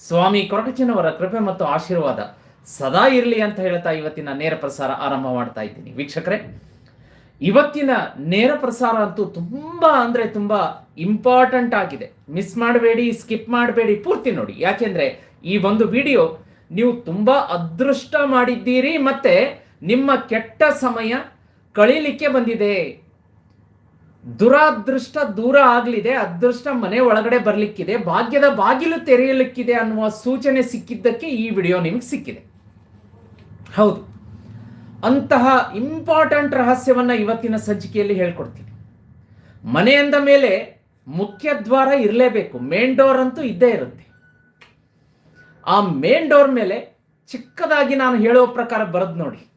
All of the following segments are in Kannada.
ಸ್ವಾಮಿ ಕೊರಕಚ್ಚನವರ ಕೃಪೆ ಮತ್ತು ಆಶೀರ್ವಾದ ಸದಾ ಇರಲಿ ಅಂತ ಹೇಳ್ತಾ ಇವತ್ತಿನ ನೇರ ಪ್ರಸಾರ ಆರಂಭ ಮಾಡ್ತಾ ಇದ್ದೀನಿ. ವೀಕ್ಷಕರೇ, ಇವತ್ತಿನ ನೇರ ಪ್ರಸಾರ ಅಂತೂ ತುಂಬ ಅಂದ್ರೆ ತುಂಬ ಇಂಪಾರ್ಟೆಂಟ್ ಆಗಿದೆ. ಮಿಸ್ ಮಾಡಬೇಡಿ ಸ್ಕಿಪ್ ಮಾಡಬೇಡಿ, ಪೂರ್ತಿ ನೋಡಿ. ಯಾಕೆಂದ್ರೆ ಈ ಒಂದು ವಿಡಿಯೋ ನೀವು ತುಂಬಾ ಅದೃಷ್ಟ ಮಾಡಿದ್ದೀರಿ ಮತ್ತೆ ನಿಮ್ಮ ಕೆಟ್ಟ ಸಮಯ ಕಳೀಲಿಕ್ಕೆ ಬಂದಿದೆ. ದುರಾದೃಷ್ಟ ದೂರ ಆಗಲಿದೆ, ಅದೃಷ್ಟ ಮನೆ ಒಳಗಡೆ ಬರಲಿಕ್ಕಿದೆ, ಭಾಗ್ಯದ ಬಾಗಿಲು ತೆರೆಯಲಿಕ್ಕಿದೆ ಅನ್ನುವ ಸೂಚನೆ ಸಿಕ್ಕಿದ್ದಕ್ಕೆ ಈ ವಿಡಿಯೋ ನಿಮಗೆ ಸಿಕ್ಕಿದೆ. ಹೌದು. ಅಂತಹ ಇಂಪಾರ್ಟೆಂಟ್ ರಹಸ್ಯವನ್ನ ಇವತ್ತಿನ ಸಂಚಿಕೆಯಲ್ಲಿ ಹೇಳ್ಕೊಡ್ತೀನಿ. ಮನೆ ಅಂದ ಮೇಲೆ ಮುಖ್ಯ ದ್ವಾರ ಇರಲೇಬೇಕು ಮೇನ್ ಡೋರ್ ಅಂತೂ ಇದ್ದೇ ಇರುತ್ತೆ. ಆ ಮೇನ್ ಡೋರ್ ಮೇಲೆ ಚಿಕ್ಕದಾಗಿ ನಾನು ಹೇಳುವ ಪ್ರಕಾರ ಬರೆದು ನೋಡಿ.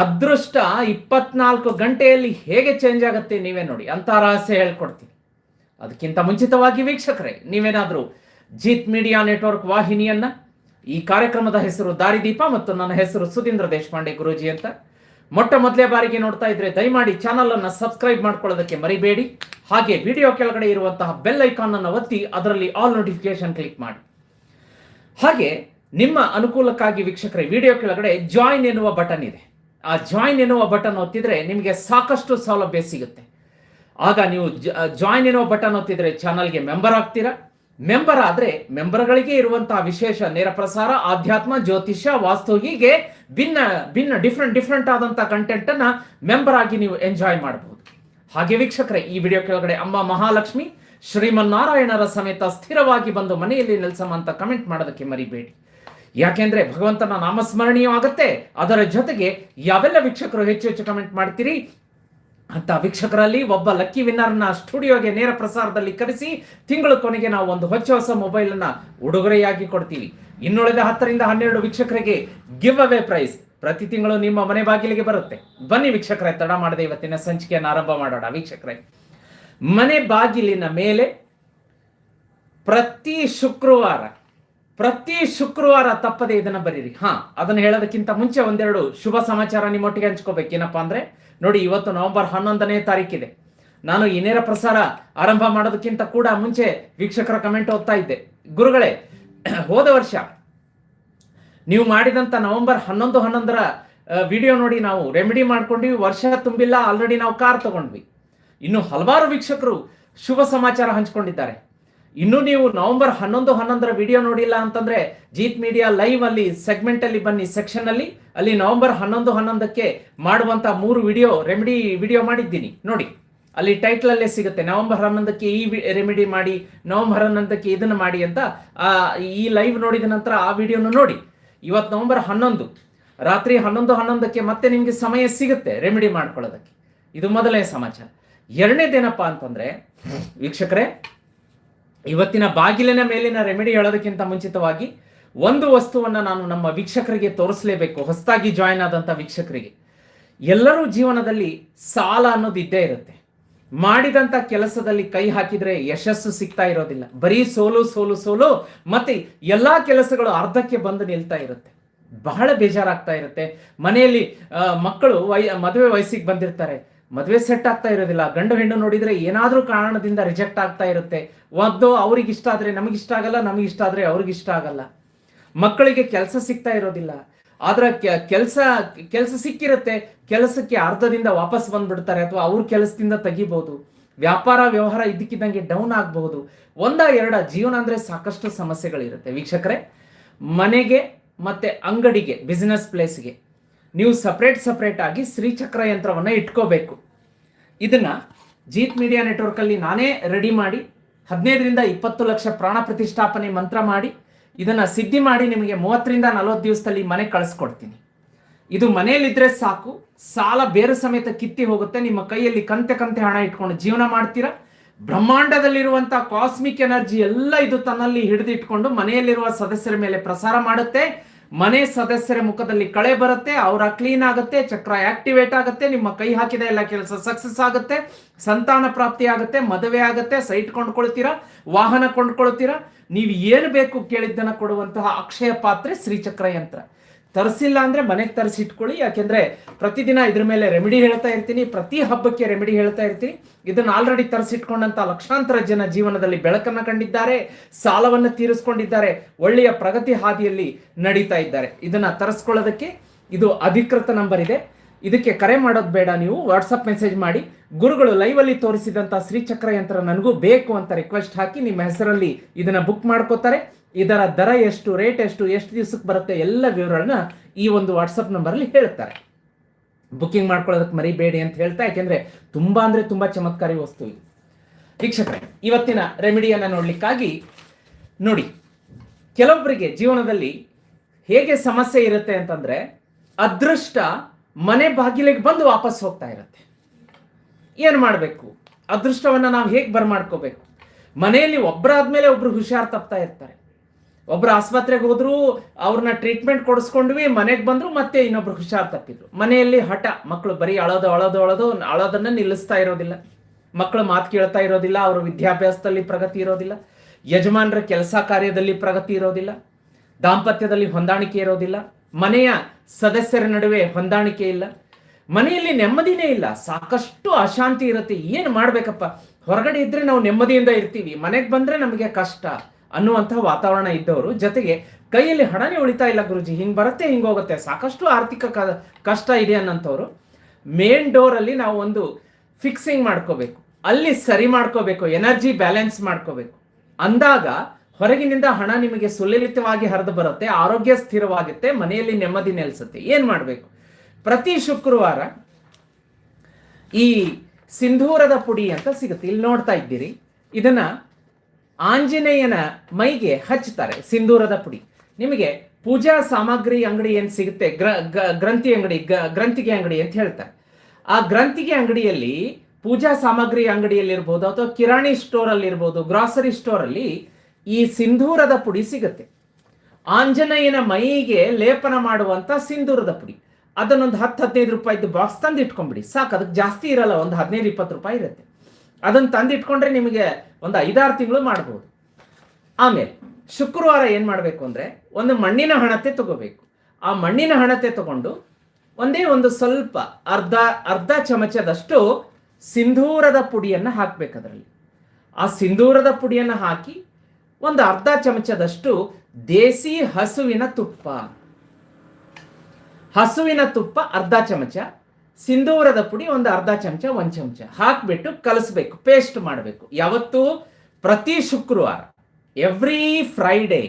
ಅದೃಷ್ಟ ಇಪ್ಪತ್ನಾಲ್ಕು ಗಂಟೆಯಲ್ಲಿ ಹೇಗೆ ಚೇಂಜ್ ಆಗುತ್ತೆ ನೀವೇ ನೋಡಿ. ಅಂತ ರಹಸ್ಯ ಹೇಳ್ಕೊಡ್ತೀನಿ. ಅದಕ್ಕಿಂತ ಮುಂಚಿತವಾಗಿ ವೀಕ್ಷಕರೇ, ನೀವೇನಾದರೂ ಜೀತ್ ಮೀಡಿಯಾ ನೆಟ್ವರ್ಕ್ ವಾಹಿನಿಯನ್ನ, ಈ ಕಾರ್ಯಕ್ರಮದ ಹೆಸರು ದಾರಿದೀಪ ಮತ್ತು ನನ್ನ ಹೆಸರು ಸುಧೀಂದ್ರ ದೇಶಪಾಂಡೆ ಗುರುಜಿ ಅಂತ, ಮೊಟ್ಟ ಮೊದಲೇ ಬಾರಿಗೆ ನೋಡ್ತಾ ಇದ್ರೆ ದಯಮಾಡಿ ಚಾನಲ್ ಅನ್ನ ಸಬ್ಸ್ಕ್ರೈಬ್ ಮಾಡ್ಕೊಳ್ಳೋದಕ್ಕೆ ಮರಿಬೇಡಿ. ಹಾಗೆ ವಿಡಿಯೋ ಕೆಳಗಡೆ ಇರುವಂತಹ ಬೆಲ್ ಐಕಾನ್ ಅನ್ನು ಒತ್ತಿ ಅದರಲ್ಲಿ ಆಲ್ ನೋಟಿಫಿಕೇಶನ್ ಕ್ಲಿಕ್ ಮಾಡಿ. ಹಾಗೆ ನಿಮ್ಮ ಅನುಕೂಲಕ್ಕಾಗಿ ವೀಕ್ಷಕರೇ ವಿಡಿಯೋ ಕೆಳಗಡೆ ಜಾಯಿನ್ ಎನ್ನುವ ಬಟನ್ ಇದೆ. ಆ ಜಾಯಿನ್ ಎನ್ನುವ ಬಟನ್ ಒತ್ತಿದ್ರೆ ನಿಮಗೆ ಸಾಕಷ್ಟು ಸೌಲಭ್ಯ ಸಿಗುತ್ತೆ. ಆಗ ನೀವು ಜಾಯಿನ್ ಎನ್ನುವ ಬಟನ್ ಒತ್ತಿದ್ರೆ ಚಾನಲ್ಗೆ ಮೆಂಬರ್ ಆಗ್ತೀರಾ? ಮೆಂಬರ್ ಆದ್ರೆ ಮೆಂಬರ್ಗಳಿಗೆ ಇರುವಂತಹ ವಿಶೇಷ ನೇರ ಪ್ರಸಾರ, ಆಧ್ಯಾತ್ಮ, ಜ್ಯೋತಿಷ್ಯ, ವಾಸ್ತು ಹೀಗೆ ಭಿನ್ನ ಭಿನ್ನ ಡಿಫ್ರೆಂಟ್ ಡಿಫ್ರೆಂಟ್ ಆದಂತಹ ಕಂಟೆಂಟ್ ಅನ್ನ ಮೆಂಬರ್ ಆಗಿ ನೀವು ಎಂಜಾಯ್ ಮಾಡಬಹುದು ಹಾಗೆ ವೀಕ್ಷಕರೇ, ಈ ವಿಡಿಯೋ ಕೆಳಗಡೆ ಅಮ್ಮ ಮಹಾಲಕ್ಷ್ಮಿ ಶ್ರೀಮನ್ನಾರಾಯಣರ ಸಮೇತ ಸ್ಥಿರವಾಗಿ ಬಂದು ಮನೆಯಲ್ಲಿ ನೆಲೆಸಮ ಅಂತ ಕಮೆಂಟ್ ಮಾಡೋದಕ್ಕೆ ಮರಿಬೇಡಿ. ಯಾಕೆಂದ್ರೆ ಭಗವಂತನ ನಾಮಸ್ಮರಣೀಯ ಆಗುತ್ತೆ. ಅದರ ಜೊತೆಗೆ ಯಾವೆಲ್ಲ ವೀಕ್ಷಕರು ಹೆಚ್ಚು ಹೆಚ್ಚು ಕಮೆಂಟ್ ಮಾಡ್ತೀರಿ? ಅಂತ ವೀಕ್ಷಕರಲ್ಲಿ ಒಬ್ಬ ಲಕ್ಕಿ ವಿನ್ನರ್ನ ಸ್ಟುಡಿಯೋಗೆ ನೇರ ಪ್ರಸಾರದಲ್ಲಿ ಕರೆಸಿ ತಿಂಗಳ ಕೊನೆಗೆ ನಾವು ಒಂದು ಹೊಚ್ಚ ಹೊಸ ಮೊಬೈಲ್ ಅನ್ನ ಉಡುಗೊರೆಯಾಗಿ ಕೊಡ್ತೀವಿ. ಇನ್ನುಳಿದ ಹತ್ತರಿಂದ ಹನ್ನೆರಡು ವೀಕ್ಷಕರಿಗೆ ಗಿವ್ ಅವೇ ಪ್ರೈಸ್ ಪ್ರತಿ ತಿಂಗಳು ನಿಮ್ಮ ಮನೆ ಬಾಗಿಲಿಗೆ ಬರುತ್ತೆ. ಬನ್ನಿ ವೀಕ್ಷಕರೇ, ತಡ ಮಾಡದೆ ಇವತ್ತಿನ ಸಂಚಿಕೆಯನ್ನು ಆರಂಭ ಮಾಡೋಣ. ವೀಕ್ಷಕರೇ, ಮನೆ ಬಾಗಿಲಿನ ಮೇಲೆ ಪ್ರತಿ ಶುಕ್ರವಾರ ಪ್ರತಿ ಶುಕ್ರವಾರ ತಪ್ಪದೆ ಇದನ್ನ ಬರೀರಿ. ಹಾ, ಅದನ್ನ ಹೇಳೋದಕ್ಕಿಂತ ಮುಂಚೆ ಒಂದೆರಡು ಶುಭ ಸಮಾಚಾರ ನಿಮ್ಮೊಟ್ಟಿಗೆ ಹಂಚ್ಕೋಬೇಕು. ಏನಪ್ಪಾ ಅಂದ್ರೆ, ನೋಡಿ, ಇವತ್ತು ನವೆಂಬರ್ ಹನ್ನೊಂದನೇ ತಾರೀಕಿದೆ ನಾನು ಈ ನೇರ ಪ್ರಸಾರ ಆರಂಭ ಮಾಡೋದಕ್ಕಿಂತ ಕೂಡ ಮುಂಚೆ ವೀಕ್ಷಕರ ಕಮೆಂಟ್ ಓದ್ತಾ ಇದ್ದೆ. ಗುರುಗಳೇ, ಹೋದ ವರ್ಷ ನೀವು ಮಾಡಿದಂತ ನವೆಂಬರ್ ಹನ್ನೊಂದು ಹನ್ನೊಂದರ ವಿಡಿಯೋ ನೋಡಿ ನಾವು ರೆಮಿಡಿ ಮಾಡ್ಕೊಂಡ್ವಿ. ವರ್ಷ ತುಂಬಿಲ್ಲ ಆಲ್ರೆಡಿ ನಾವು ಕಾರ್ ತಗೊಂಡ್ವಿ. ಇನ್ನು ಹಲವಾರು ವೀಕ್ಷಕರು ಶುಭ ಸಮಾಚಾರ ಹಂಚ್ಕೊಂಡಿದ್ದಾರೆ. ಇನ್ನು ನೀವು ನವೆಂಬರ್ ಹನ್ನೊಂದು, ಹನ್ನೊಂದರ ವಿಡಿಯೋ ನೋಡಿಲ್ಲ ಅಂತಂದ್ರೆ ಜೀತ್ ಮೀಡಿಯಾ ಲೈವ್ ಅಲ್ಲಿ ಸೆಗ್ಮೆಂಟ್ ಅಲ್ಲಿ ಬನ್ನಿ ಸೆಕ್ಷನ್ ಅಲ್ಲಿ. ಅಲ್ಲಿ ನವೆಂಬರ್ ಹನ್ನೊಂದು, ಹನ್ನೊಂದಕ್ಕೆ ಮಾಡುವಂತ ಮೂರು ವಿಡಿಯೋ ರೆಮಿಡಿ ವಿಡಿಯೋ ಮಾಡಿದ್ದೀನಿ. ನೋಡಿ, ಅಲ್ಲಿ ಟೈಟ್ಲ್ ಅಲ್ಲೇ ಸಿಗುತ್ತೆ. ನವೆಂಬರ್ ಹನ್ನೊಂದಕ್ಕೆ ಈ ರೆಮಿಡಿ ಮಾಡಿ, ನವೆಂಬರ್ ಹನ್ನೊಂದಕ್ಕೆ ಇದನ್ನ ಮಾಡಿ ಅಂತ ಈ ಲೈವ್ ನೋಡಿದ ನಂತರ ಆ ವಿಡಿಯೋನ ನೋಡಿ. ಇವತ್ತು ನವೆಂಬರ್ ಹನ್ನೊಂದು, ರಾತ್ರಿ ಹನ್ನೊಂದು, ಹನ್ನೊಂದಕ್ಕೆ ಮತ್ತೆ ನಿಮಗೆ ಸಮಯ ಸಿಗುತ್ತೆ ರೆಮಿಡಿ ಮಾಡ್ಕೊಳ್ಳೋದಕ್ಕೆ. ಇದು ಮೊದಲನೇ ಸಮಾಚಾರ. ಎರಡನೇದೇನಪ್ಪ ಅಂತಂದ್ರೆ, ವೀಕ್ಷಕರೇ ಇವತ್ತಿನ ಬಾಗಿಲಿನ ಮೇಲಿನ ರೆಮಿಡಿ ಹೇಳೋದಕ್ಕಿಂತ ಮುಂಚಿತವಾಗಿ ಒಂದು ವಸ್ತುವನ್ನ ನಾನು ನಮ್ಮ ವೀಕ್ಷಕರಿಗೆ ತೋರಿಸಲೇಬೇಕು ಹೊಸದಾಗಿ ಜಾಯಿನ್ ಆದಂತ ವೀಕ್ಷಕರಿಗೆ. ಎಲ್ಲರೂ ಜೀವನದಲ್ಲಿ ಸಾಲ ಅನ್ನೋದು ಇದ್ದೇ ಇರುತ್ತೆ. ಮಾಡಿದಂತ ಕೆಲಸದಲ್ಲಿ ಕೈ ಹಾಕಿದರೆ ಯಶಸ್ಸು ಸಿಗ್ತಾ ಇರೋದಿಲ್ಲ. ಬರೀ ಸೋಲು ಸೋಲು ಸೋಲು, ಮತ್ತೆ ಎಲ್ಲಾ ಕೆಲಸಗಳು ಅರ್ಧಕ್ಕೆ ಬಂದು ನಿಲ್ತಾ ಇರುತ್ತೆ. ಬಹಳ ಬೇಜಾರಾಗ್ತಾ ಇರುತ್ತೆ. ಮನೆಯಲ್ಲಿ ಮಕ್ಕಳು ವೈ ಮದುವೆ ವಯಸ್ಸಿಗೆ ಬಂದಿರ್ತಾರೆ. ಮದುವೆ ಸೆಟ್ ಆಗ್ತಾ ಇರೋದಿಲ್ಲ. ಗಂಡು ಹೆಣ್ಣು ನೋಡಿದ್ರೆ ಏನಾದ್ರೂ ಕಾರಣದಿಂದ ರಿಜೆಕ್ಟ್ ಆಗ್ತಾ ಇರುತ್ತೆ. ಒಂದು ಅವ್ರಿಗೆ ಇಷ್ಟ ಆದ್ರೆ ನಮಗೆ ಇಷ್ಟ ಆಗಲ್ಲ, ನಮಗೆ ಇಷ್ಟ ಆದ್ರೆ ಅವ್ರಿಗೆ ಇಷ್ಟ ಆಗಲ್ಲ. ಮಕ್ಕಳಿಗೆ ಕೆಲಸ ಸಿಗ್ತಾ ಇರೋದಿಲ್ಲ. ಆದ್ರೆ ಕೆಲಸ ಕೆಲಸ ಸಿಕ್ಕಿರುತ್ತೆ. ಕೆಲಸಕ್ಕೆ ಅರ್ಧದಿಂದ ವಾಪಸ್ ಬಂದ್ಬಿಡ್ತಾರೆ ಅಥವಾ ಅವ್ರ ಕೆಲಸದಿಂದ ತೆಗಿಬಹುದು ವ್ಯಾಪಾರ, ವ್ಯವಹಾರ ಇದ್ದಕ್ಕಿದ್ದಂಗೆ ಡೌನ್ ಆಗಬಹುದು ಒಂದ, ಎರಡ ಜೀವನ ಅಂದ್ರೆ ಸಾಕಷ್ಟು ಸಮಸ್ಯೆಗಳಿರುತ್ತೆ. ವೀಕ್ಷಕರೇ, ಮನೆಗೆ ಮತ್ತೆ ಅಂಗಡಿಗೆ ಬಿಸ್ನೆಸ್ ಪ್ಲೇಸ್ಗೆ ನೀವು ಸಪ್ರೇಟ್ ಸಪ್ರೇಟ್ ಆಗಿ ಶ್ರೀಚಕ್ರ ಯಂತ್ರವನ್ನ ಇಟ್ಕೋಬೇಕು. ಇದನ್ನ ಜೀತ್ ಮೀಡಿಯಾ ನೆಟ್ವರ್ಕ್ ಅಲ್ಲಿ ನಾನೇ ರೆಡಿ ಮಾಡಿ ಹದಿನೈದರಿಂದ ಇಪ್ಪತ್ತು ಲಕ್ಷ ಪ್ರಾಣ ಪ್ರತಿಷ್ಠಾಪನೆ ಮಂತ್ರ ಮಾಡಿ ಇದನ್ನ ಸಿದ್ಧಿ ಮಾಡಿ ನಿಮಗೆ ಮೂವತ್ತರಿಂದ ನಲವತ್ತು ದಿವಸದಲ್ಲಿ ಮನೆ ಕಳಿಸ್ಕೊಡ್ತೀನಿ. ಇದು ಮನೆಯಲ್ಲಿದ್ದರೆ ಸಾಕು. ಸಾಲ ಬೇರೆ ಸಮೇತ ಕಿತ್ತಿ ಹೋಗುತ್ತೆ. ನಿಮ್ಮ ಕೈಯಲ್ಲಿ ಕಂತೆ ಕಂತೆ ಹಣ ಇಟ್ಕೊಂಡು ಜೀವನ ಮಾಡ್ತೀರಾ? ಬ್ರಹ್ಮಾಂಡದಲ್ಲಿರುವಂಥ ಕಾಸ್ಮಿಕ್ ಎನರ್ಜಿ ಎಲ್ಲ ಇದು ತನ್ನಲ್ಲಿ ಹಿಡಿದಿಟ್ಕೊಂಡು ಮನೆಯಲ್ಲಿರುವ ಸದಸ್ಯರ ಮೇಲೆ ಪ್ರಸಾರ ಮಾಡುತ್ತೆ. ಮನೆ ಸದಸ್ಯರ ಮುಖದಲ್ಲಿ ಕಳೆ ಬರುತ್ತೆ, ಅವರ ಕ್ಲೀನ್ ಆಗುತ್ತೆ, ಚಕ್ರ ಆಕ್ಟಿವೇಟ್ ಆಗುತ್ತೆ, ನಿಮ್ಮ ಕೈ ಹಾಕಿದ ಎಲ್ಲ ಕೆಲಸ ಸಕ್ಸಸ್ ಆಗುತ್ತೆ, ಸಂತಾನ ಪ್ರಾಪ್ತಿ ಆಗುತ್ತೆ, ಮದುವೆ ಆಗುತ್ತೆ ಸೈಟ್ ಕೊಂಡ್ಕೊಳ್ತೀರಾ, ವಾಹನ ಕೊಂಡ್ಕೊಳ್ತೀರಾ, ನೀವು ಏನು ಬೇಕು ಕೇಳಿದ್ದನ್ನ ಕೊಡುವಂತಹ ಅಕ್ಷಯ ಪಾತ್ರೆ ಶ್ರೀಚಕ್ರ ಯಂತ್ರ. ತರಿಸಿಲ್ಲ ಅಂದರೆ ಮನೆಗೆ ತರಿಸಿ ಇಟ್ಕೊಳ್ಳಿ. ಯಾಕೆಂದರೆ ಪ್ರತಿದಿನ ಇದ್ರ ಮೇಲೆ ರೆಮಿಡಿ ಹೇಳ್ತಾ ಇರ್ತೀನಿ, ಪ್ರತಿ ಹಬ್ಬಕ್ಕೆ ರೆಮಿಡಿ ಹೇಳ್ತಾ ಇರ್ತೀನಿ. ಇದನ್ನು ಆಲ್ರೆಡಿ ತರಿಸಿಟ್ಕೊಂಡಂಥ ಲಕ್ಷಾಂತರ ಜನ ಜೀವನದಲ್ಲಿ ಬೆಳಕನ್ನು ಕಂಡಿದ್ದಾರೆ, ಸಾಲವನ್ನು ತೀರಿಸ್ಕೊಂಡಿದ್ದಾರೆ, ಒಳ್ಳೆಯ ಪ್ರಗತಿ ಹಾದಿಯಲ್ಲಿ ನಡೀತಾ ಇದ್ದಾರೆ. ಇದನ್ನು ತರಿಸ್ಕೊಳ್ಳೋದಕ್ಕೆ ಇದು ಅಧಿಕೃತ ನಂಬರ್ ಇದೆ. ಇದಕ್ಕೆ ಕರೆ ಮಾಡೋದು ಬೇಡ ನೀವು. ವಾಟ್ಸಪ್ ಮೆಸೇಜ್ ಮಾಡಿ. ಗುರುಗಳು ಲೈವ್ ಅಲ್ಲಿ ತೋರಿಸಿದಂತ ಶ್ರೀಚಕ್ರ ಯಂತ್ರ ನನಗೂ ಬೇಕು ಅಂತ ರಿಕ್ವೆಸ್ಟ್ ಹಾಕಿ ನಿಮ್ಮ ಹೆಸರಲ್ಲಿ ಇದನ್ನ ಬುಕ್ ಮಾಡ್ಕೋತಾರೆ. ಇದರ ದರ ಎಷ್ಟು ರೇಟ್ ಎಷ್ಟು ಎಷ್ಟು ದಿವಸಕ್ಕೆ ಬರುತ್ತೆ ಎಲ್ಲ ವಿವರಗಳನ್ನ ಈ ಒಂದು ವಾಟ್ಸಪ್ ನಂಬರಲ್ಲಿ ಹೇಳ್ತಾರೆ. ಬುಕ್ಕಿಂಗ್ ಮಾಡ್ಕೊಳ್ಳೋದಕ್ಕೆ ಮರಿಬೇಡಿ ಅಂತ ಹೇಳ್ತಾ, ಯಾಕೆಂದ್ರೆ ತುಂಬಾ ಅಂದ್ರೆ ತುಂಬಾ ಚಮತ್ಕಾರಿ ವಸ್ತು ಇದು. ವೀಕ್ಷಕರೇ, ಇವತ್ತಿನ ರೆಮಿಡಿಯನ್ನ ನೋಡಲಿಕ್ಕಾಗಿ ನೋಡಿ, ಕೆಲವೊಬ್ಬರಿಗೆ ಜೀವನದಲ್ಲಿ ಹೇಗೆ ಸಮಸ್ಯೆ ಇರುತ್ತೆ ಅಂತಂದ್ರೆ ಅದೃಷ್ಟ ಮನೆ ಬಾಗಿಲಿಗೆ ಬಂದು ವಾಪಸ್ ಹೋಗ್ತಾ ಇರುತ್ತೆ. ಏನು ಮಾಡಬೇಕು? ಅದೃಷ್ಟವನ್ನ ನಾವು ಹೇಗೆ ಬರ್ಮಾಡ್ಕೋಬೇಕು? ಮನೆಯಲ್ಲಿ ಒಬ್ಬರಾದ್ಮೇಲೆ ಒಬ್ರು ಹುಷಾರ್ ತಪ್ತಾ ಇರ್ತಾರೆ. ಒಬ್ರು ಆಸ್ಪತ್ರೆಗೆ ಹೋದ್ರು, ಅವ್ರನ್ನ ಟ್ರೀಟ್ಮೆಂಟ್ ಕೊಡಿಸ್ಕೊಂಡ್ವಿ, ಮನೆಗೆ ಬಂದ್ರು, ಮತ್ತೆ ಇನ್ನೊಬ್ರು ಹುಷಾರ್ ತಪ್ಪಿದ್ರು. ಮನೆಯಲ್ಲಿ ಹಠ ಮಕ್ಕಳು ಬರೀ ಅಳೋದು ಅಳೋದು ಅಳೋದು, ಅಳೋದನ್ನ ನಿಲ್ಲಿಸ್ತಾ ಇರೋದಿಲ್ಲ. ಮಕ್ಕಳು ಮಾತು ಕೇಳ್ತಾ ಇರೋದಿಲ್ಲ, ಅವ್ರ ವಿದ್ಯಾಭ್ಯಾಸದಲ್ಲಿ ಪ್ರಗತಿ ಇರೋದಿಲ್ಲ. ಯಜಮಾನರ ಕೆಲಸ ಕಾರ್ಯದಲ್ಲಿ ಪ್ರಗತಿ ಇರೋದಿಲ್ಲ. ದಾಂಪತ್ಯದಲ್ಲಿ ಹೊಂದಾಣಿಕೆ ಇರೋದಿಲ್ಲ. ಮನೆಯ ಸದಸ್ಯರ ನಡುವೆ ಹೊಂದಾಣಿಕೆ ಇಲ್ಲ. ಮನೆಯಲ್ಲಿ ನೆಮ್ಮದಿನೇ ಇಲ್ಲ. ಸಾಕಷ್ಟು ಅಶಾಂತಿ ಇರುತ್ತೆ. ಏನು ಮಾಡ್ಬೇಕಪ್ಪ? ಹೊರಗಡೆ ಇದ್ರೆ ನಾವು ನೆಮ್ಮದಿಯಿಂದ ಇರ್ತೀವಿ. ಮನೆಗೆ ಬಂದ್ರೆ ನಮಗೆ ಕಷ್ಟ. ಅನ್ನುವಂತಹ ವಾತಾವರಣ ಇದ್ದವರು. ಜೊತೆಗೆ ಕೈಯಲ್ಲಿ ಹಣನೇ ಉಳಿತಾ ಇಲ್ಲ ಗುರುಜಿ. ಹಿಂಗೆ ಬರುತ್ತೆ, ಹಿಂಗೆ ಹೋಗುತ್ತೆ. ಸಾಕಷ್ಟು ಆರ್ಥಿಕ ಕಷ್ಟ ಇದೆ ಅನ್ನೋಂಥವ್ರು. ಮೇನ್ ಡೋರ್ ಅಲ್ಲಿ ನಾವು ಒಂದು ಫಿಕ್ಸಿಂಗ್ ಮಾಡ್ಕೋಬೇಕು. ಅಲ್ಲಿ ಸರಿ ಮಾಡ್ಕೋಬೇಕು, ಎನರ್ಜಿ ಬ್ಯಾಲೆನ್ಸ್ ಮಾಡ್ಕೋಬೇಕು. ಅಂದಾಗ ಹೊರಗಿನಿಂದ ಹಣ ನಿಮಗೆ ಸುಲಲಿತವಾಗಿ ಹರಿದು ಬರುತ್ತೆ, ಆರೋಗ್ಯ ಸ್ಥಿರವಾಗುತ್ತೆ, ಮನೆಯಲ್ಲಿ ನೆಮ್ಮದಿ ನೆಲೆಸುತ್ತೆ. ಏನು ಮಾಡಬೇಕು? ಪ್ರತಿ ಶುಕ್ರವಾರ ಈ ಸಿಂಧೂರದ ಪುಡಿ ಅಂತ ಸಿಗುತ್ತೆ. ಇಲ್ಲಿ ನೋಡ್ತಾ ಇದ್ದೀರಿ. ಇದನ್ನ ಆಂಜನೇಯನ ಮೈಗೆ ಹಚ್ಚುತ್ತಾರೆ, ಸಿಂಧೂರದ ಪುಡಿ. ನಿಮಗೆ ಪೂಜಾ ಸಾಮಗ್ರಿ ಅಂಗಡಿ ಏನ್ ಸಿಗುತ್ತೆ? ಗ್ರ ಗ್ರಂಥಿ ಅಂಗಡಿ ಗ್ರಂಥಿಗೆ ಅಂಗಡಿ ಅಂತ ಹೇಳ್ತಾರೆ. ಆ ಗ್ರಂಥಿಗೆ ಅಂಗಡಿಯಲ್ಲಿ, ಪೂಜಾ ಸಾಮಗ್ರಿ ಅಂಗಡಿಯಲ್ಲಿ ಇರ್ಬೋದು ಅಥವಾ ಕಿರಾಣಿ ಸ್ಟೋರ್ ಅಲ್ಲಿ ಇರ್ಬೋದು ಗ್ರಾಸರಿ ಸ್ಟೋರ್ ಅಲ್ಲಿ ಈ ಸಿಂಧೂರದ ಪುಡಿ ಸಿಗುತ್ತೆ. ಆಂಜನೇಯನ ಮೈಗೆ ಲೇಪನ ಮಾಡುವಂತ ಸಿಂಧೂರದ ಪುಡಿ. ಅದನ್ನೊಂದು ಹತ್ತು ಹದಿನೈದು ರೂಪಾಯಿದ್ದು ಬಾಕ್ಸ್ ತಂದು ಇಟ್ಕೊಂಡ್ಬಿಡಿ ಸಾಕು, ಅದಕ್ಕೆ ಜಾಸ್ತಿ ಇರಲ್ಲ, ಒಂದು ಹದಿನೈದು, ಇಪ್ಪತ್ತು ರೂಪಾಯಿ ಇರುತ್ತೆ. ಅದನ್ನು ತಂದಿಟ್ಕೊಂಡ್ರೆ ನಿಮಗೆ ಒಂದು ಐದಾರು ತಿಂಗಳು ಮಾಡ್ಬೋದು. ಆಮೇಲೆ ಶುಕ್ರವಾರ ಏನು ಮಾಡಬೇಕು ಅಂದರೆ ಒಂದು ಮಣ್ಣಿನ ಹಣತೆ ತಗೋಬೇಕು. ಆ ಮಣ್ಣಿನ ಹಣತೆ ತಗೊಂಡು ಒಂದೇ ಒಂದು ಸ್ವಲ್ಪ ಅರ್ಧ ಅರ್ಧ ಚಮಚದಷ್ಟು ಸಿಂಧೂರದ ಪುಡಿಯನ್ನು ಹಾಕ್ಬೇಕು ಅದರಲ್ಲಿ. ಆ ಸಿಂಧೂರದ ಪುಡಿಯನ್ನು ಹಾಕಿ ಒಂದು ಅರ್ಧ ಚಮಚದಷ್ಟು ದೇಸಿ ಹಸುವಿನ ತುಪ್ಪ. ಹಸುವಿನ ತುಪ್ಪ ಅರ್ಧ ಚಮಚ ಸಿಂಧೂರದ ಪುಡಿ ಒಂದು ಅರ್ಧ ಚಮಚ, ಒಂದು ಚಮಚ. ಹಾಕಿಬಿಟ್ಟು ಕಲಿಸ್ಬೇಕು ಪೇಸ್ಟ್ ಮಾಡಬೇಕು. ಯಾವತ್ತು ಪ್ರತಿ ಶುಕ್ರವಾರ ಎವ್ರಿ ಫ್ರೈಡೇ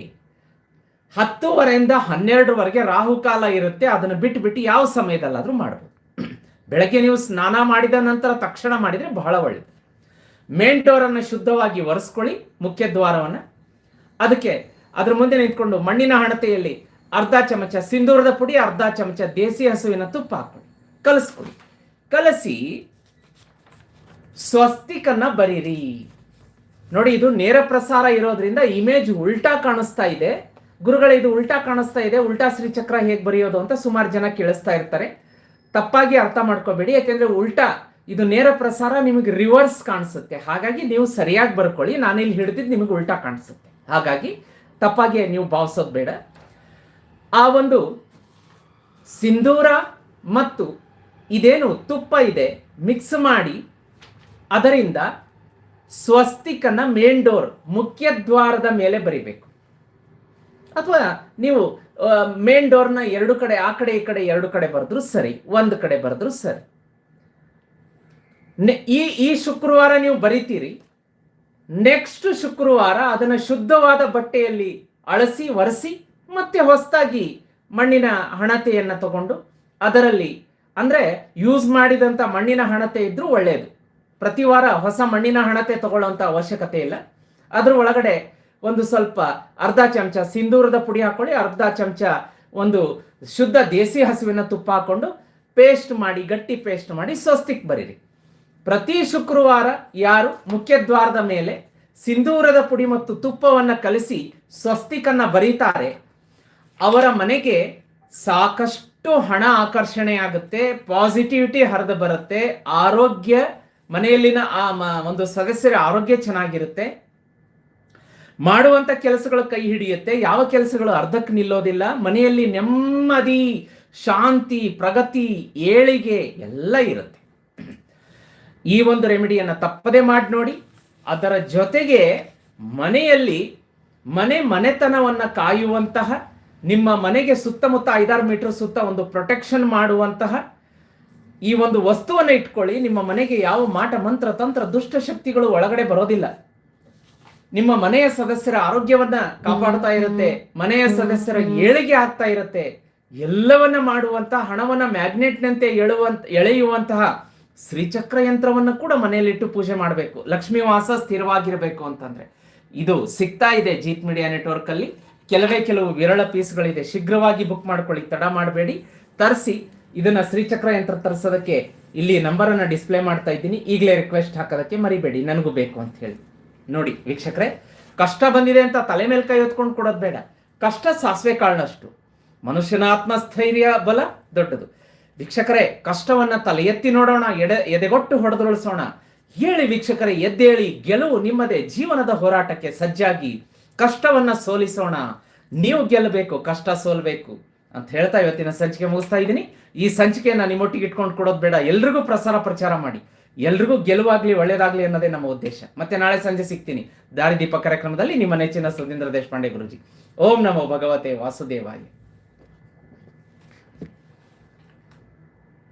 ಹತ್ತುವರೆಯಿಂದ ಹನ್ನೆರಡರವರೆಗೆ ರಾಹುಕಾಲ ಇರುತ್ತೆ, ಅದನ್ನು ಬಿಟ್ಟು ಬಿಟ್ಟು ಯಾವ ಸಮಯದಲ್ಲಾದರೂ ಮಾಡ್ಬೋದು. ಬೆಳಗ್ಗೆ ನೀವು ಸ್ನಾನ ಮಾಡಿದ ನಂತರ ತಕ್ಷಣ ಮಾಡಿದರೆ ಬಹಳ ಒಳ್ಳೆಯದು ಮೇನ್ ಡೋರನ್ನು ಶುದ್ಧವಾಗಿ ಒರೆಸ್ಕೊಳ್ಳಿ, ಮುಖ್ಯ ದ್ವಾರವನ್ನು. ಅದಕ್ಕೆ ಅದ್ರ ಮುಂದೆ ನಿಂತ್ಕೊಂಡು ಮಣ್ಣಿನ ಹಣತೆಯಲ್ಲಿ ಅರ್ಧ ಚಮಚ ಸಿಂಧೂರದ ಪುಡಿ, ಅರ್ಧ ಚಮಚ ದೇಸಿ ಹಸುವಿನ ತುಪ್ಪ ಹಾಕೊಳ್ಳಿ ಕಲಸ್ಕೊಳ್ಳಿ. ಕಲಸಿ ಸ್ವಸ್ತಿಕನ್ನ ಬರೀರಿ. ನೋಡಿ, ಇದು ನೇರ ಪ್ರಸಾರ ಇರೋದ್ರಿಂದ ಇಮೇಜ್ ಉಲ್ಟಾ ಕಾಣಿಸ್ತಾ ಇದೆ. ಗುರುಗಳ, ಇದು ಉಲ್ಟಾ ಕಾಣಿಸ್ತಾ ಇದೆ. ಉಲ್ಟಾ ಶ್ರೀಚಕ್ರ ಹೇಗೆ ಬರೆಯೋದು ಅಂತ ಸುಮಾರು ಜನ ಕೇಳಿಸ್ತಾ ಇರ್ತಾರೆ. ತಪ್ಪಾಗಿ ಅರ್ಥ ಮಾಡ್ಕೋಬೇಡಿ, ಯಾಕೆಂದ್ರೆ ಉಲ್ಟಾ, ಇದು ನೇರ ಪ್ರಸಾರ ನಿಮಗೆ ರಿವರ್ಸ್ ಕಾಣಿಸುತ್ತೆ. ಹಾಗಾಗಿ ನೀವು ಸರಿಯಾಗಿ ಬರ್ಕೊಳ್ಳಿ. ನಾನು ಇಲ್ಲಿ ಹಿಡಿದಿದ್ದು ನಿಮಗೆ ಉಲ್ಟಾ ಕಾಣಿಸುತ್ತೆ. ಹಾಗಾಗಿ ತಪ್ಪಾಗಿ ನೀವು ಭಾವಿಸೋದು ಬೇಡ. ಆ ಒಂದು ಸಿಂಧೂರ ಮತ್ತು ಇದೇನು ತುಪ್ಪ ಇದೆ ಮಿಕ್ಸ್ ಮಾಡಿ, ಅದರಿಂದ ಸ್ವಸ್ತಿಕನ ಮೇನ್ ಡೋರ್ ಮುಖ್ಯ ದ್ವಾರದ ಮೇಲೆ ಬರಿಬೇಕು. ಅಥವಾ ನೀವು ಮೇನ್ ಡೋರ್ನ ಎರಡು ಕಡೆ, ಆ ಕಡೆ, ಈ ಕಡೆ ಎರಡು ಕಡೆ ಬರೆದ್ರು ಸರಿ, ಒಂದು ಕಡೆ ಬರೆದ್ರು ಸರಿ. ಈ ಈ ಶುಕ್ರವಾರ ನೀವು ಬರಿತೀರಿ ನೆಕ್ಸ್ಟ್ ಶುಕ್ರವಾರ ಅದನ್ನು ಶುದ್ಧವಾದ ಬಟ್ಟೆಯಲ್ಲಿ ಅಳಸಿ, ಒರೆಸಿ, ಮತ್ತೆ ಹೊಸದಾಗಿ ಮಣ್ಣಿನ ಹಣತೆಯನ್ನು ತಗೊಂಡು ಅದರಲ್ಲಿ ಅಂದ್ರೆ ಯೂಸ್ ಮಾಡಿದಂತ ಮಣ್ಣಿನ ಹಣತೆ ಇದ್ರೂ ಒಳ್ಳೆಯದು ಪ್ರತಿ ವಾರ ಹೊಸ ಮಣ್ಣಿನ ಹಣತೆ ತಗೊಳ್ಳೋಂಥ ಅವಶ್ಯಕತೆ ಇಲ್ಲ. ಅದ್ರ ಒಳಗಡೆ ಒಂದು ಸ್ವಲ್ಪ ಅರ್ಧ ಚಮಚ ಸಿಂಧೂರದ ಪುಡಿ ಹಾಕೊಳ್ಳಿ, ಅರ್ಧ ಚಮಚ ಒಂದು ಶುದ್ಧ ದೇಸಿ ಹಸುವಿನ ತುಪ್ಪ ಹಾಕೊಂಡು ಪೇಸ್ಟ್ ಮಾಡಿ, ಗಟ್ಟಿ ಪೇಸ್ಟ್ ಮಾಡಿ ಸ್ವಸ್ತಿಕ್ ಬರೀರಿ. ಪ್ರತಿ ಶುಕ್ರವಾರ ಯಾರು ಮುಖ್ಯದ್ವಾರದ ಮೇಲೆ ಸಿಂಧೂರದ ಪುಡಿ ಮತ್ತು ತುಪ್ಪವನ್ನು ಕಲಿಸಿ ಸ್ವಸ್ತಿಕನ್ನು ಬರೀತಾರೆ, ಅವರ ಮನೆಗೆ ಸಾಕಷ್ಟು ಹಣ ಆಕರ್ಷಣೆ ಆಗುತ್ತೆ ಪಾಸಿಟಿವಿಟಿ ಹರಿದು ಬರುತ್ತೆ, ಆರೋಗ್ಯ ಮನೆಯಲ್ಲಿನ ಆ ಒಂದು ಸದಸ್ಯರ ಆರೋಗ್ಯ ಚೆನ್ನಾಗಿರುತ್ತೆ. ಮಾಡುವಂತ ಕೆಲಸಗಳು ಕೈ ಹಿಡಿಯುತ್ತೆ, ಯಾವ ಕೆಲಸಗಳು ಅರ್ಧಕ್ಕೆ ನಿಲ್ಲೋದಿಲ್ಲ, ಮನೆಯಲ್ಲಿ ನೆಮ್ಮದಿ, ಶಾಂತಿ, ಪ್ರಗತಿ, ಏಳಿಗೆ ಎಲ್ಲ ಇರುತ್ತೆ. ಈ ಒಂದು ರೆಮಿಡಿಯನ್ನು ತಪ್ಪದೆ ಮಾಡಿ ನೋಡಿ, ಅದರ ಜೊತೆಗೆ ಮನೆಯಲ್ಲಿ ಮನೆ ಮನೆತನವನ್ನು ಕಾಯುವಂತಹ ನಿಮ್ಮ ಮನೆಗೆ ಸುತ್ತಮುತ್ತ ಐದಾರು ಮೀಟರ್ ಸುತ್ತ ಒಂದು ಪ್ರೊಟೆಕ್ಷನ್ ಮಾಡುವಂತಹ ಈ ಒಂದು ವಸ್ತುವನ್ನು ಇಟ್ಕೊಳ್ಳಿ ನಿಮ್ಮ ಮನೆಗೆ ಯಾವ ಮಾಟ ಮಂತ್ರ ತಂತ್ರ ದುಷ್ಟ ಶಕ್ತಿಗಳು ಒಳಗಡೆ ಬರೋದಿಲ್ಲ. ನಿಮ್ಮ ಮನೆಯ ಸದಸ್ಯರ ಆರೋಗ್ಯವನ್ನ ಕಾಪಾಡ್ತಾ ಇರುತ್ತೆ ಮನೆಯ ಸದಸ್ಯರ ಏಳಿಗೆ ಆಗ್ತಾ ಇರುತ್ತೆ ಎಲ್ಲವನ್ನ ಮಾಡುವಂತಹ ಹಣವನ್ನ ಮ್ಯಾಗ್ನೆಟ್ನಂತೆ ಎಳುವಂತ ಎಳೆಯುವಂತಹ ಶ್ರೀಚಕ್ರ ಯಂತ್ರವನ್ನ ಕೂಡ ಮನೆಯಲ್ಲಿಟ್ಟು ಪೂಜೆ ಮಾಡಬೇಕು. ಲಕ್ಷ್ಮೀ ವಾಸ ಸ್ಥಿರವಾಗಿರಬೇಕು ಅಂತಂದ್ರೆ. ಇದು ಸಿಗ್ತಾ ಇದೆ ಜೀತ್ ಮೀಡಿಯಾ ನೆಟ್ವರ್ಕ್ ಅಲ್ಲಿ ಕೆಲವೇ ಕೆಲವು ವಿರಳ ಪೀಸ್ಗಳಿದೆ. ಶೀಘ್ರವಾಗಿ ಬುಕ್ ಮಾಡ್ಕೊಳ್ಳಿ. ತಡ ಮಾಡಬೇಡಿ. ತರಿಸಿ. ಇದನ್ನ ಶ್ರೀಚಕ್ರ ಯಂತ್ರ ತರಿಸೋದಕ್ಕೆ ಇಲ್ಲಿ ನಂಬರ್ ಅನ್ನ ಡಿಸ್ಪ್ಲೇ ಮಾಡ್ತಾ ಇದ್ದೀನಿ. ಈಗಲೇ ರಿಕ್ವೆಸ್ಟ್ ಹಾಕೋದಕ್ಕೆ ಮರಿಬೇಡಿ. ನನಗೂ ಬೇಕು ಅಂತ ಹೇಳಿ. ನೋಡಿ ವೀಕ್ಷಕರೇ, ಕಷ್ಟ ಬಂದಿದೆ ಅಂತ ತಲೆ ಮೇಲೆ ಕೈ ಹೊತ್ಕೊಂಡು ಕೊಡೋದು ಬೇಡ. ಕಷ್ಟ ಸಾಸಿವೆ ಕಾಳನಷ್ಟು ಮನುಷ್ಯನ ಆತ್ಮಸ್ಥೈರ್ಯ ಬಲ ದೊಡ್ಡದು. ವೀಕ್ಷಕರೇ, ಕಷ್ಟವನ್ನ ತಲೆ ಎತ್ತಿ ನೋಡೋಣ, ಎಡೆ, ಎದೆಗೊಟ್ಟು ಹೊಡೆದುರುಳಿಸೋಣ. ಹೇಳಿ ವೀಕ್ಷಕರೇ, ಎದ್ದೇಳಿ ಗೆಲುವು ನಿಮ್ಮದೇ ಜೀವನದ ಹೋರಾಟಕ್ಕೆ ಸಜ್ಜಾಗಿ ಕಷ್ಟವನ್ನ ಸೋಲಿಸೋಣ. ನೀವು ಗೆಲ್ಲಬೇಕು, ಕಷ್ಟ ಸೋಲ್ಬೇಕು ಅಂತ ಹೇಳ್ತಾ ಇವತ್ತಿನ ಸಂಚಿಕೆ ಮುಗಿಸ್ತಾ ಇದ್ದೀನಿ. ಈ ಸಂಚಿಕೆಯನ್ನು ನಿಮ್ಮೊಟ್ಟಿಗೆ ಇಟ್ಕೊಂಡು ಕೊಡೋದು ಬೇಡ. ಎಲ್ರಿಗೂ ಪ್ರಸಾರ ಪ್ರಚಾರ ಮಾಡಿ. ಎಲ್ರಿಗೂ ಗೆಲುವಾಗ್ಲಿ ಒಳ್ಳೇದಾಗ್ಲಿ ಅನ್ನೋದೇ ನಮ್ಮ ಉದ್ದೇಶ. ಮತ್ತೆ ನಾಳೆ ಸಂಜೆ ಸಿಗ್ತೀನಿ. ದಾರಿದೀಪ ಕಾರ್ಯಕ್ರಮದಲ್ಲಿ ನಿಮ್ಮ ನೆಚ್ಚಿನ ಸುಧೀಂದ್ರ ದೇಶಪಾಂಡೆ ಗುರುಜಿ. ಓಂ ನಮೋ ಭಗವತೆ ವಾಸುದೇವಾಯ.